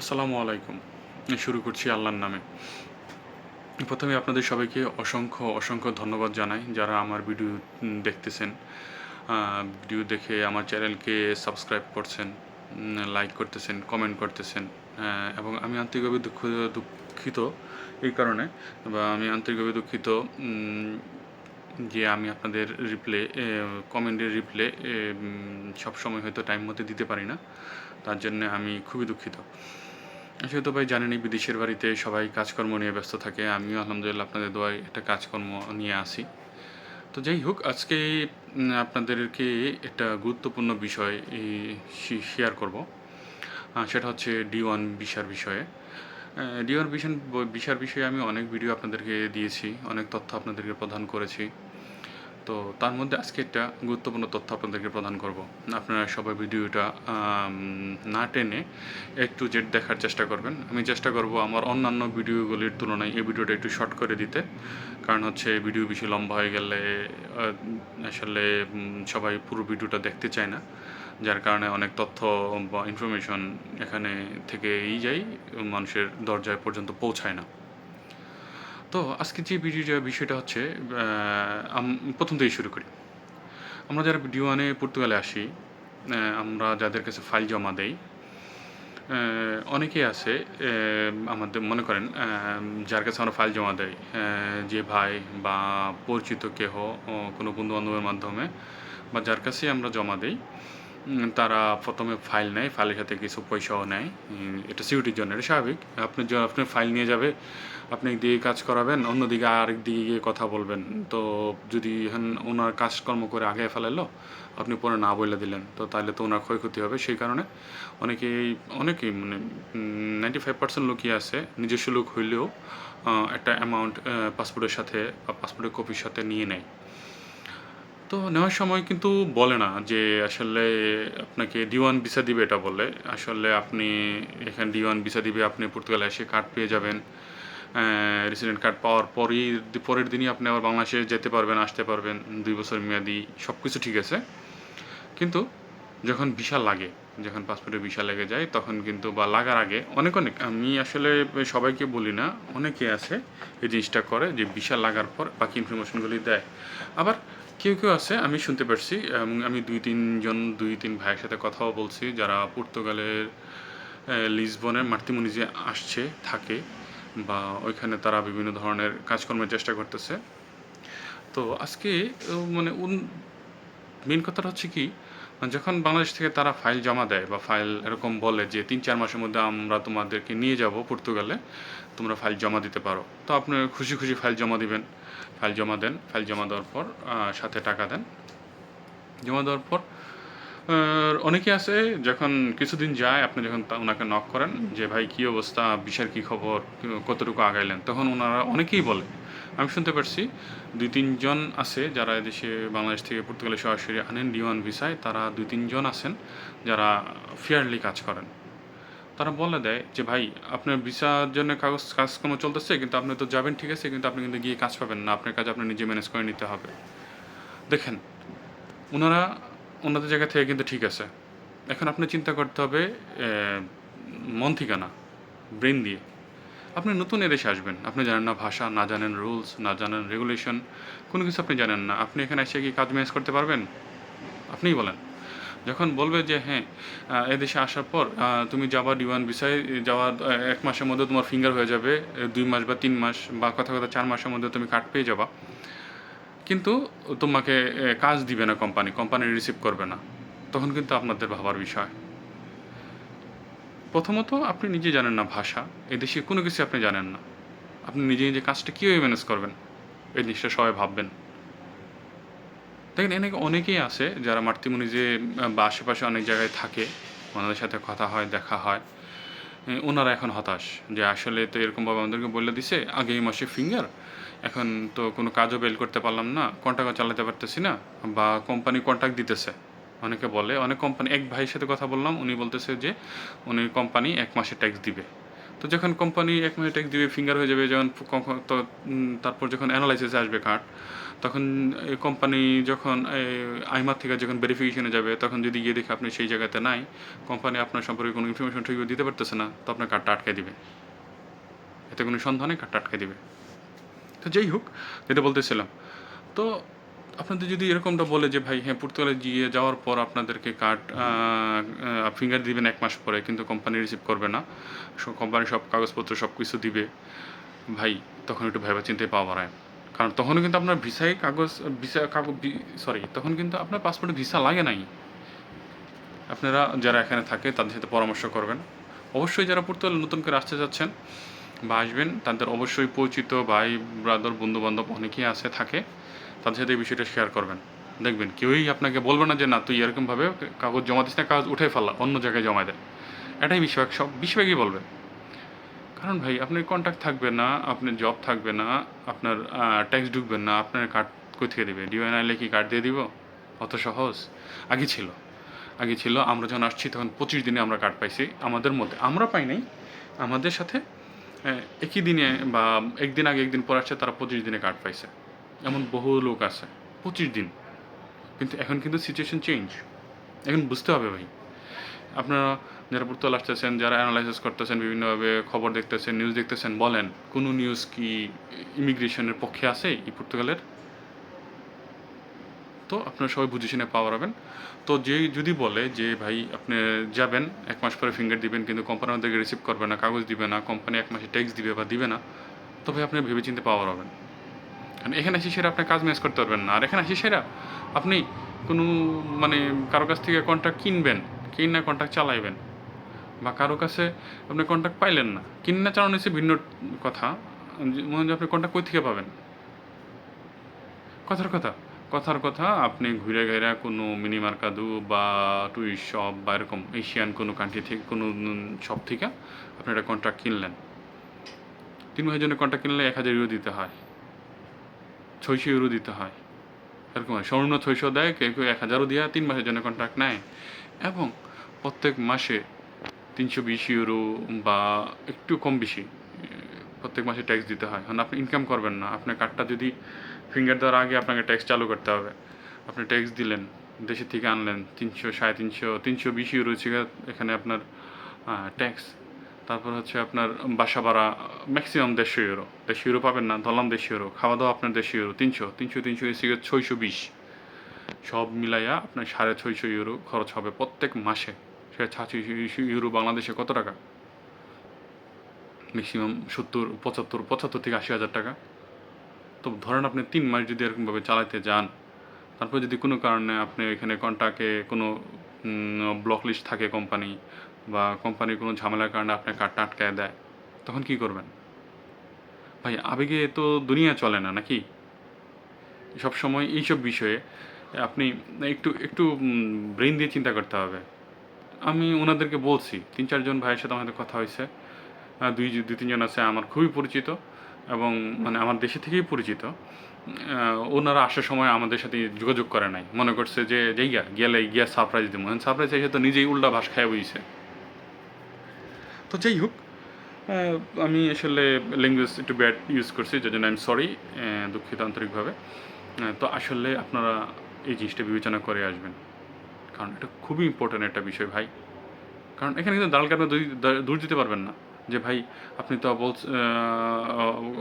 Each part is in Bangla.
আসসালামু আলাইকুম। শুরু করছি আল্লাহর নামে। প্রথমে আপনাদের সবাইকে অসংখ্য অসংখ্য ধন্যবাদ জানাই যারা আমার ভিডিও দেখতেছেন। ভিডিও দেখে আমার চ্যানেলকে সাবস্ক্রাইব করছেন, লাইক করতেছেন, কমেন্ট করতেছেন এবং আমি আন্তরিকভাবে দুঃখ, দুঃখিত এই কারণে, বা আমি আন্তরিকভাবে দুঃখিত যে আমি আপনাদের রিপ্লে কমেন্টের রিপ্লে সবসময় হয়তো টাইম মতো দিতে পারি না। তার জন্য আমি খুবই দুঃখিত। সেহেতু ভাই জানেনই বিদেশের বাড়িতে সবাই কাজকর্ম নিয়ে ব্যস্ত থাকে। আমিও আলহামদুলিল্লাহ আপনাদের দোয়ায় একটা কাজকর্ম নিয়ে আসি। তো যাই হোক, আজকে আপনাদেরকে একটা গুরুত্বপূর্ণ বিষয় শেয়ার করব। সেটা হচ্ছে ডি ওয়ান বিষয়ে। ডি ভিশন বিশার বিষয়ে আমি অনেক ভিডিও আপনাদেরকে দিয়েছি, অনেক তথ্য আপনাদেরকে প্রদান করেছি। তো তার মধ্যে আজকে একটা গুরুত্বপূর্ণ তথ্য আপনাদেরকে প্রদান করব। আপনারা সবাই ভিডিওটা না টেনে একটু জেড দেখার চেষ্টা করবেন। আমি চেষ্টা করব আমার অন্যান্য ভিডিওগুলির তুলনায় এই ভিডিওটা একটু শর্ট করে দিতে। কারণ হচ্ছে ভিডিও বেশি লম্বা হয়ে গেলে আসলে সবাই পুরো ভিডিওটা দেখতে চায় না। যার কারণে অনেক তথ্য বা ইনফরমেশন এখানে থেকে এই যাই মানুষের দরজায় পর্যন্ত পৌঁছায় না। তো আজকে যে ভিডিওটা বিষয়টা হচ্ছে প্রথম থেকেই শুরু করি। আমরা যারা ভিডিও আনে পর্তুগালে আসি আমরা যাদের কাছে ফাইল জমা দেই অনেকেই আছে আমাদের মনে করেন যার কাছে আমরা ফাইল জমা দেই যে ভাই বা পরিচিত কেহ কোনো বন্ধুবান্ধবের মাধ্যমে বা যার কাছে আমরা জমা দেই তারা প্রথমে ফাইল নেয়, ফাইলের সাথে কিছু পয়সাও নেয়। এটা সিকিউরিটির জন্য, এটা স্বাভাবিক। আপনি আপনার ফাইল নিয়ে যাবে, আপনি একদিকে কাজ করাবেন, অন্যদিকে আরেক দিকে গিয়ে কথা বলবেন। তো যদি এখন ওনার কাজকর্ম করে আগে ফেলালো, আপনি পরে না বলে দিলেন, তো তাহলে তো ওনার ক্ষয়ক্ষতি হবে। সেই কারণে অনেকেই অনেকেই মানে নাইনটি ফাইভ পার্সেন্ট লোকই আছে, নিজস্ব লোক হইলেও একটা অ্যামাউন্ট পাসপোর্টের সাথে, বা পাসপোর্টের কপির সাথে নিয়ে নেয়। তো নেওয়ার সময় কিন্তু বলে না যে আসলে আপনাকে ডি ওয়ান ভিসা দিবে এটা বলে। আসলে আপনি এখানে ডি ওয়ান ভিসা দিবে, আপনি পর্তুগালে এসে কার্ড পেয়ে যাবেন। রেসিডেন্ট কার্ড পাওয়ার পরই, পরের দিনই আপনি আবার বাংলাদেশে যেতে পারবেন, আসতে পারবেন। দুই বছর মেয়াদি সব কিছু ঠিক আছে। কিন্তু যখন ভিসা লাগে, যখন পাসপোর্টে ভিসা লেগে যায়, তখন কিন্তু বা লাগার আগে অনেক অনেক, আমি আসলে সবাইকে বলি না, অনেকে আছে এই জিনিসটা করে যে ভিসা লাগার পর বাকি ইনফরমেশনগুলি দেয়। আবার কেউ কেউ আছে, আমি শুনতে পারছি, এবং আমি দুই তিনজন, দুই তিন ভাইয়ের সাথে কথাও বলছি, যারা পর্তুগালের লিসবনের যে আসছে, থাকে, বা ওইখানে তারা বিভিন্ন ধরনের কাজকর্মের চেষ্টা করতেছে। তো আজকে মানে মেন কথাটা হচ্ছে কি যখন বাংলাদেশ থেকে তারা ফাইল জমা দেয় বা ফাইল এরকম বলে যে তিন, চার মাসের মধ্যে আমরা তোমাদেরকে নিয়ে যাব পর্তুগালে, তোমরা ফাইল জমা দিতে পারো। তো আপনি খুশি খুশি ফাইল জমা দিবেন। ফাইল জমা দেন, ফাইল জমা দেওয়ার পর সাথে টাকা দেন। জমা দেওয়ার পর অনেকে আছে, যখন কিছুদিন যায়, আপনি যখন ওনাকে নক করেন যে, ভাই, কী অবস্থা? বিশার কী খবর? কতটুকু আগাইলেন? তখন ওনারা অনেকেই বলে আমি শুনতে পারছি, দুই তিনজন আছে যারা এদেশে বাংলাদেশ থেকে পর্তুগালে সরাসরি আনেন ডিওয়ান ভিসায়। তারা দুই তিনজন আছেন যারা ফেয়ারলি কাজ করেন। তারা বলে দেয় যে, ভাই, আপনার ভিসার জন্য কাগজ, কাজকর্ম চলতেছে, কিন্তু আপনি তো যাবেন, ঠিক আছে, কিন্তু আপনি কিন্তু গিয়ে কাজ পাবেন না। আপনার কাজ আপনি নিজে ম্যানেজ করে নিতে হবে। দেখেন, ওনারা ওনাদের জায়গা থেকে কিন্তু ঠিক আছে। এখন আপনি চিন্তা করতে হবে মন থেকে না ব্রেন দিয়ে। আপনি নতুন এদেশে আসবেন। আপনি জানেন না ভাষা, না জানেন রুলস না জানেন রেগুলেশন কোনো কিছু আপনি জানেন না। আপনি এখানে এসে কি কাজ ম্যানেজ করতে পারবেন? আপনিই বলেন। যখন বলবে যে হ্যাঁ এদেশে আসার পর তুমি যাবা ডিওয়ান বিষয়ে যাওয়ার এক মাসের মধ্যে তোমার ফিঙ্গার হয়ে যাবে দুই মাস বা তিন মাস বা কথা কথা চার মাসের মধ্যে তুমি কার্ড পেয়ে যাবা। কিন্তু তোমাকে কাজ দিবে না কোম্পানি কোম্পানি রিসিভ করবে না। তখন কিন্তু আপনাদের ভাবার বিষয়। প্রথমত, আপনি নিজে জানেন না ভাষা। এদেশে কোনো কিছু আপনি জানেন না। আপনি নিজে নিজে কাজটা কীভাবে ম্যানেজ করবেন, এই জিনিসটা সবাই ভাববেন। দেখেন এনেকে অনেকেই আছে যারা মাতৃমণি যে বা আশেপাশে অনেক জায়গায় থাকে, ওনাদের সাথে কথা হয়, দেখা হয়। ওনারা এখন হতাশ যে আসলে তো এরকমভাবে আমাদেরকে বলে দিছে, আগে এই মাসে ফিঙ্গার এখন তো কোনো কাজও বেল করতে পারলাম না কন্ট্রাক্টও চালাতে পারতেছি না, বা কোম্পানি কন্ট্রাক্ট দিতেছে। অনেকে বলে, অনেক কোম্পানি এক ভাইয়ের সাথে কথা বললাম, উনি বলতেছে যে উনি কোম্পানি এক মাসে ট্যাক্স দিবে। তো যখন কোম্পানি এক মাসে ট্যাক্স দিবে ফিঙ্গার হয়ে যাবে যখন তো তারপর যখন অ্যানালাইসিসে আসবে কার্ড তখন এই কোম্পানি যখন আইমার থেকে যখন ভেরিফিকেশনে যাবে, তখন যদি গিয়ে দেখে আপনি সেই জায়গাতে নাই কোম্পানি আপনার সম্পর্কে কোনো ইনফরমেশন ঠিকভাবে দিতে পারতেছে না, তো আপনার কার্ডটা আটকে দিবে। এতে কোনো সন্ধানে কার্ডটা আটকে দিবে। তো যাই হোক, যেটা বলতেছিলাম। তো আপনাদের যদি এরকমটা বলে যে, ভাই হ্যাঁ পর্তুগালে গিয়ে যাওয়ার পর আপনাদেরকে কার্ড ফিঙ্গার দিবেন এক মাস পরে, কিন্তু কোম্পানি রিসিভ করবে না কোম্পানি সব কাগজপত্র সব কিছু দিবে, ভাই, তখন একটু ভাইবা চিন্তায় পাওয়া বাড়ায় কারণ তখনও কিন্তু আপনার ভিসায় কাগজ ভিসা কাগজ সরি তখন কিন্তু আপনার পাসপোর্টে ভিসা লাগে নাই। আপনারা যারা এখানে থাকে, তাদের সাথে পরামর্শ করবেন। অবশ্যই যারা পর্তুগালে নতুন করে আসতে যাচ্ছেন বা আসবেন, তাদের অবশ্যই পরিচিত ভাই ব্রাদার বন্ধু বান্ধব অনেকেই আছে, থাকে। তাদের সাথে এই বিষয়টা শেয়ার করবেন। দেখবেন, কেউই আপনাকে বলবে না যে, না, তুই এরকমভাবে কাগজ জমা দিস না, কাগজ উঠে ফেলা, অন্য জায়গায় জমা দেয় এটাই বেশিরভাগ সব বেশিরভাগই বলবে। কারণ ভাই, আপনার কন্ট্যাক্ট থাকবে না, আপনার জব থাকবে না, আপনার ট্যাক্স ঢুকবে না, আপনার কার্ড কই থেকে দেবে? ডিওএনআইলে কি কার্ড দিয়ে দিব? অত সহজ। আগে ছিল। আগে ছিল, আমরা যখন আসছি, তখন পঁচিশ দিনে আমরা কার্ড পাইছি। আমাদের মধ্যে, আমরা পাই নাই। আমাদের সাথে একই দিনে বা একদিন আগে, একদিন পর আসছে, তারা পঁচিশ দিনে কার্ড পাইছে। এমন বহু লোক আছে পঁচিশ দিন। কিন্তু এখন কিন্তু সিচুয়েশন চেঞ্জ এখন বুঝতে হবে ভাই। আপনারা যারা পর্তুগাল আসতেছেন যারা অ্যানালাইসিস করতেছেন, বিভিন্নভাবে খবর দেখতেছেন নিউজ দেখতেছেন, বলেন, কোনো নিউজ কি ইমিগ্রেশনের পক্ষে আছে এই পর্তুগালের? তো আপনারা সবাই বুঝে শুনে পাওয়ার হবেন। তো যে যদি বলে যে, ভাই, আপনি যাবেন, এক মাস পরে ফিঙ্গার দিবেন, কিন্তু কোম্পানি আমাদেরকে রিসিভ করবে না, কাগজ দিবে না কোম্পানি এক মাসে ট্যাক্স দিবে বা দিবে না তবে আপনি ভেবেচিন্তে পাওয়ার হবেন। কারণ এখানে এসে সেরা আপনি কাজ ম্যাচ করতে পারবেন না। আর এখানে এসে সেরা আপনি কোনো মানে কারও কাছ থেকে কন্ট্রাক্ট কিনবেন, কিনা কন্ট্রাক্ট চালাইবেন। বা কারও কাছে আপনি কন্ট্রাক্ট পাইলেন না। কিনা চালানো হচ্ছে ভিন্ন কথা। মনে হয় আপনি কন্ট্রাক্ট কই থেকে পাবেন? কথার কথা। কথার কথা, আপনি ঘুরে ঘেরা কোনো মিনি মার্কাদু বা টুরিস্ট শপ বা এরকম এশিয়ান কোনো কান্ট্রি থেকে, কোনো শপ থেকে আপনি একটা কন্ট্রাক্ট কিনলেন। তিন মাসের জন্য কন্ট্রাক্ট কিনলে এক হাজার ইউরো দিতে হয়। ছয়শো ইউরো দিতে হয়। এরকম হয়। স্বর্ণ ছয়শো দেয়, কেউ কেউ এক হাজারও দেওয়া তিন মাসের জন্য কন্ট্রাক্ট নেয়। এবং প্রত্যেক মাসে তিনশো বিশ ইউরো বা একটু কম বেশি প্রত্যেক মাসে ট্যাক্স দিতে হয়। কারণ আপনি ইনকাম করবেন না। আপনার কার্ডটা যদি ফিঙ্গার দেওয়ার আগে আপনাকে ট্যাক্স চালু করতে হবে। আপনি ট্যাক্স দিলেন, দেশের থেকে আনলেন, তিনশো, সাড়ে তিনশো তিনশো বিশ ইউরো এখানে আপনার ট্যাক্স তারপর হচ্ছে আপনার বাসা ভাড়া ম্যাক্সিমাম দেড়শো ইউরো দেড়শো ইউরো পাবেন না, ধরলাম দেড়শো ইউরো খাওয়া দাওয়া আপনার দেড়শো ইউরো তিনশো তিনশো তিনশো এসে ছয়শো বিশ। সব মিলাইয়া আপনার সাড়ে ছয়শো ইউরো খরচ হবে প্রত্যেক মাসে। সে ছাব্বিশশো ইউরো বাংলাদেশে কত টাকা? ম্যাক্সিমাম সত্তর, পঁচাত্তর পঁচাত্তর থেকে আশি হাজার টাকা। তো ধরেন আপনি তিন মাস যদি এরকমভাবে চালাতে যান, তারপর যদি কোনো কারণে আপনি এখানে কন্ট্রাক্টে কোনো ব্লক লিস্ট থাকে কোম্পানি বা কোম্পানির কোনো ঝামেলার কারণে আপনার কার্ডটা আটকায় দেয়, তখন কি করবেন? ভাই, আবেগে তো দুনিয়া চলে না নাকি? সব সময় এইসব বিষয়ে আপনি একটু একটু ব্রেন দিয়ে চিন্তা করতে হবে। আমি ওনাদেরকে বলছি, তিন চারজন ভাইয়ের সাথে আমাদের কথা হয়েছে। দুই দুই তিনজন আছে আমার খুবই পরিচিত এবং মানে আমার দেশে থেকেই পরিচিত। ওনারা আসার সময় আমাদের সাথে যোগাযোগ করে নাই। মনে করছে যে যাইয়া গেলে গিয়া সারপ্রাইজ দিব সারপ্রাইজ এসে তো নিজেই উল্টা ভাস খায় বুঝছে তো যাই হোক আমি আসলে ল্যাঙ্গুয়েজ একটু ব্যাড ইউজ করছি, যার জন্য আমি সরি দুঃখিত আন্তরিকভাবে। তো আসলে আপনারা এই জিনিসটা বিবেচনা করে আসবেন। কারণ এটা খুবই ইম্পর্ট্যান্ট একটা বিষয় ভাই। কারণ এখানে কিন্তু দালালকে আপনি দূর- দিতে পারবেন না? যে ভাই, আপনি তো বল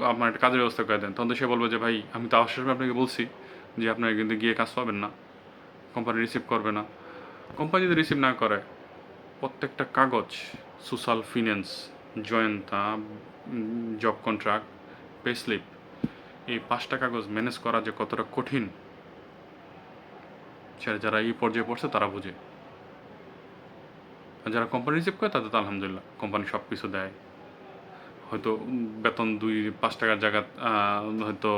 আপনার একটা কাজের ব্যবস্থা করে দেন। তখন সে বলবে যে ভাই, আমি তো সময় আপনাকে বলছি যে আপনার কিন্তু গিয়ে কাজ পাবেন না। কোম্পানি রিসিভ করবে না। কোম্পানি যদি রিসিভ না করে, প্রত্যেকটা কাগজ সোশ্যাল ফিন্যান্স, জয়ন্তা জব কন্ট্রাক্ট পে স্লিপ এই পাঁচটা কাগজ ম্যানেজ করা যে কতটা কঠিন, সেটা যারা এই পর্যায়ে পড়ছে তারা বুঝে। আর যারা কোম্পানি রিসিভ করে তাদের তো আলহামদুলিল্লাহ কোম্পানি সব কিছু দেয়। হয়তো বেতন দুই, পাঁচ টাকার জায়গা হয়তো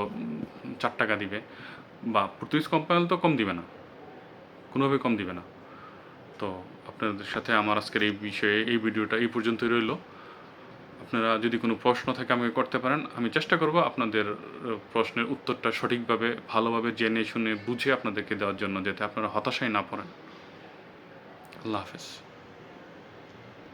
চার টাকা দিবে, বা পর্তুগিজ কোম্পানি তো কম দিবে না কোনোভাবে কম দিবে না। তো আপনাদের সাথে আমার আজকের এই বিষয়ে, এই ভিডিওটা এই পর্যন্তই রইল। আপনারা যদি কোনো প্রশ্ন থাকে আমাকে করতে পারেন। আমি চেষ্টা করব আপনাদের প্রশ্নের উত্তরটা সঠিকভাবে, ভালোভাবে জেনে শুনে বুঝে আপনাদেরকে দেওয়ার জন্য, যাতে আপনারা হতাশায় না পড়েন। আল্লাহ হাফেজ।